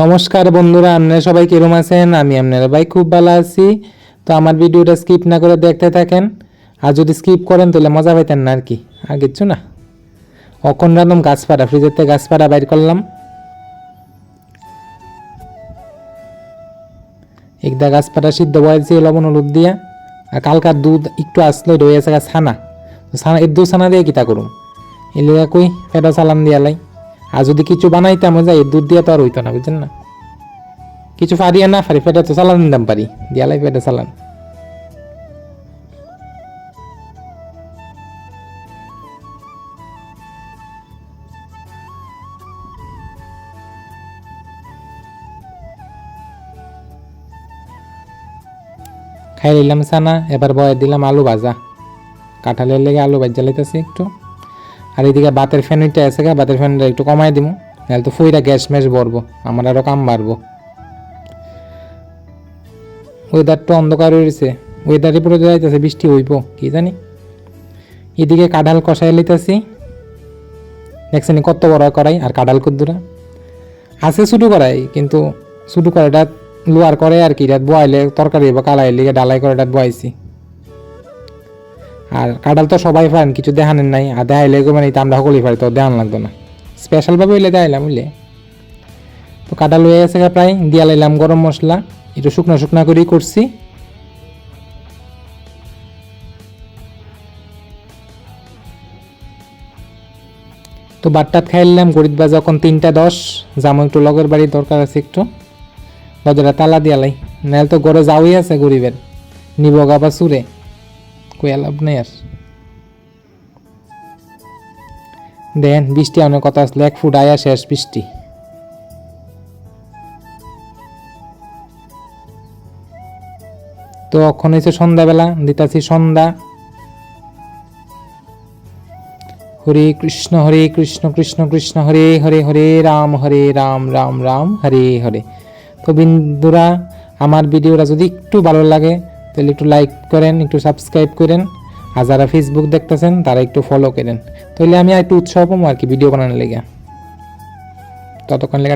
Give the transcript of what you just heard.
নমস্কার বন্ধুরা, আপনারা সবাই কিরম আছেন? আমি আপনারা ভাই খুব ভালো আছি। তো আমার ভিডিওটা স্কিপ না করে দেখতে থাকেন। আর যদি স্কিপ করেন, তাহলে মজা পেতেন না আর কি। আর কিচ্ছু না। অখন রাঁধম গাছপাড়া ফ্রিজের থেকে গাছপাড়া বাইর করলাম। একদা গাছপাড়া সিদ্ধ বয়েছি লবণ, হলুদ দিয়া। আর কালকার দুধ একটু আসলে রয়ে আছে ছানা। ছানা এর দু ছানা দিয়ে কিতা করুন এলিয়া কই, ফেটা চালান দিয়ালাই আর যদি কিছু বানাইতাম যাই দুধ দিয়ে তো আর হইতো না, বুঝছেন না? কিছু ফারিয়া না ফারি ফেটা তো চালান দাম পারি দিয়ালাই ফেটা চালান। খাই নিলাম সানা এবার বয়ে দিলাম আলু ভাজা। কাঁঠালের লেগে আলু ভাজা লাইতেছি একটু। আর এদিকে বাতের ফ্যান ওইটা আছে গা, বাতের ফ্যানটা একটু কমাই দিব নাহলে তো ফুইরা গ্যাস ম্যাস ভরবো, আমার আরও কাম বাড়বো। ওয়েদারটা অন্ধকার হয়েছে ওয়েদারে পুরো যাইতেছে, বৃষ্টি হইব, কি জানি। এদিকে কাঁঠাল কষাই লইতেছি, দেখছেন কত বড় করাই আর কাঁঠাল কুদ্দুরা। আছে শুরু করাই কিন্তু শুরু করাটা লোয়ার করে আর কি, রাত বয়াইলে তরকারি বা কালাই লিগে ডালাই করে ডাত বয়াইছি। আর কাঁঠাল তো সবাই পারেন কিছু দেখানেন নাই। আর দেখাইলে মানে আমরা সকলেই পারি, তো দেখান লাগতো না। স্পেশালভাবে হইলে দেখাইলাম বুঝলে? তো কাঁঠাল হয়ে গেছে প্রায়, দিয়া লাইলাম গরম মশলা, একটু শুকনো শুকনো করেই করছি। তো বাটটাত খাইলাম গরিব বা যখন তিনটা দশ যাব একটু লগের বাড়ির দরকার আছে একটু। দরজাটা তালা দিয়ালাই নাহলে তো গড়ে যাওয়াই আছে গরিবের। নিব গা বা সুরে। কইয়া লাভ নেই আর। দেন, বৃষ্টি অনেক কথা আসলে এক ফুট আয়া শেষ বৃষ্টি। তো এখন হয়েছে সন্ধ্যাবেলা, দিতাছি সন্ধ্যা। হরে কৃষ্ণ হরে কৃষ্ণ কৃষ্ণ কৃষ্ণ, হরে হরে হরে, রাম হরে, রাম রাম রাম, হরে হরে। তো বিন্দুরা, আমার ভিডিওটা যদি একটু ভালো লাগে তাহলে একটু লাইক করেন, একটু সাবস্ক্রাইব করেন। আর যারা ফেসবুক দেখতেছেন, তারা একটু ফলো করেন। তাহলে আমি আর একটু উৎসাহ পাবো আর কি ভিডিও বানানোর লেগে। ততক্ষণ লেগে